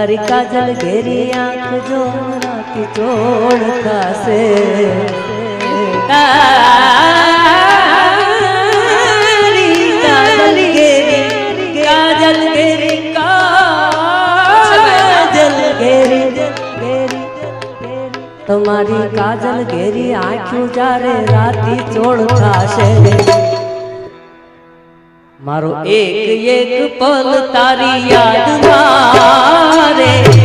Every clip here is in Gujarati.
अरे काजल गेरी आँख जो राखी जोड़ खासे तुम्हारी काजल गेरी आँखों जा रे राती चोड़ खाशे મારો એક એક પલ તારી યાદ રે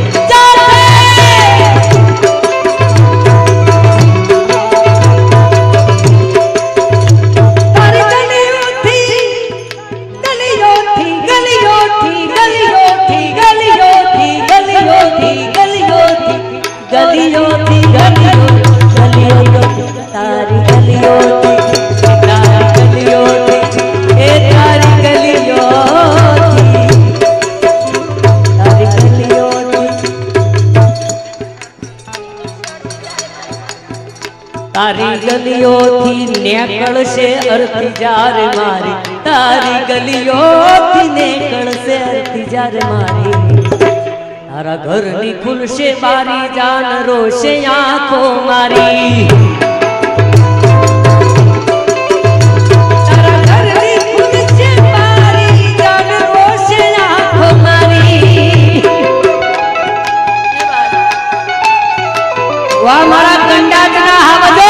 તારી ગલીઓથી નીકળશે અર્થજાર મારી. તારી ગલીઓથી નીકળશે અર્થજાર મારી. તારા ઘરની ખુલશે બારી જાન રોશે આંખો મારી. વાહ, મારા કંડાટના હા